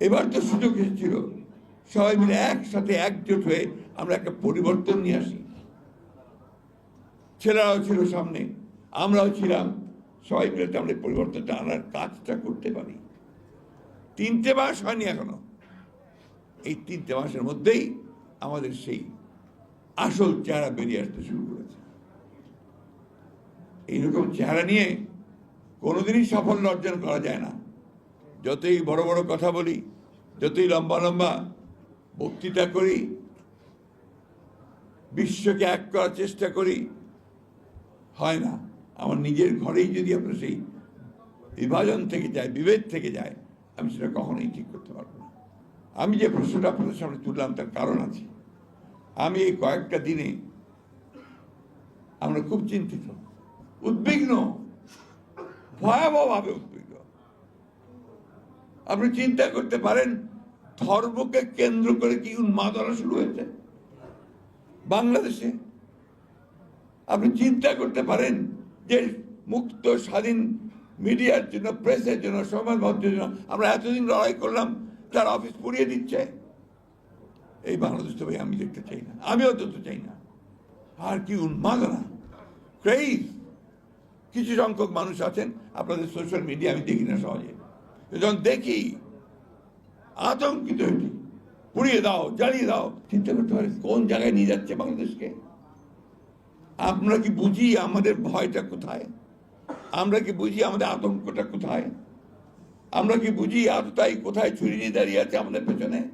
এবার তো সুযোগ এসেছিল। সবাই মিলে একসাথে একজোট হয়ে আমরা একটা পরিবর্তন নিয়ে আসি। ছেলেরাও ছিল সামনে, আমরাও ছিলাম। সবাই মিলে আমরা পরিবর্তনটা আনার কাজটা করতে পারি। তিনটে মাস হয়নি এখনও। এই তিনটে মাসের মধ্যেই আমাদের সেই আসল চেহারা বেরিয়ে আসতে শুরু করেছে। এইরকম চেহারা নিয়ে কোনোদিনই সাফল্য অর্জন করা যায় না। যতই বড় বড় কথা বলি, যতই লম্বা লম্বা বক্তৃতা করি, বিশ্বকে এক করার চেষ্টা করি, হয় না। আমার নিজের ঘরেই যদি আপনার সেই বিভাজন থেকে যায়, বিভেদ থেকে যায়, আমি সেটা কখনোই ঠিক করতে পারব না। আমি যে প্রশ্নটা আপনাদের সামনে তুললাম, তার কারণ আছে। আমি এই কয়েকটা দিনে আমরা খুব চিন্তিত, উদ্বিগ্ন, ভয়াবহভাবে উদ্বিগ্ন। আপনি চিন্তা করতে পারেন, ধর্মকে কেন্দ্র করে কি উন্মাদনা শুরু হয়েছে? বাংলাদেশে। আপনি চিন্তা করতে পারেন যে মুক্ত, স্বাধীন মিডিয়ার জন্য, প্রেসের জন্য, সমাজ মাধ্যমের জন্য আমরা এতদিন লড়াই করলাম, তার অফিস পুড়িয়ে দিচ্ছে। এই বাংলাদেশ তো ভাই আমি দেখতে চাই না, আমি তো চাই না। আর কি উন্মাদনা ক্রেইজ কিছু সংখ্যক মানুষ আছেন, আপনাদের সোশ্যাল মিডিয়া আমি দেখি না সহজে। যখন দেখি, আতঙ্কিত হয়েছি পুড়িয়ে দাও, জ্বালিয়ে দাও। চিন্তা করতে পারে কোন জায়গায় নিয়ে যাচ্ছে বাংলাদেশকে? আমরা কি বুঝি আমাদের ভয়টা কোথায়? আমরা কি বুঝি আমাদের আতঙ্কটা কোথায়? আমরা কি বুঝি আততাই কোথায় ছুরি নিয়ে দাঁড়িয়ে আছে আমাদের পেছনে?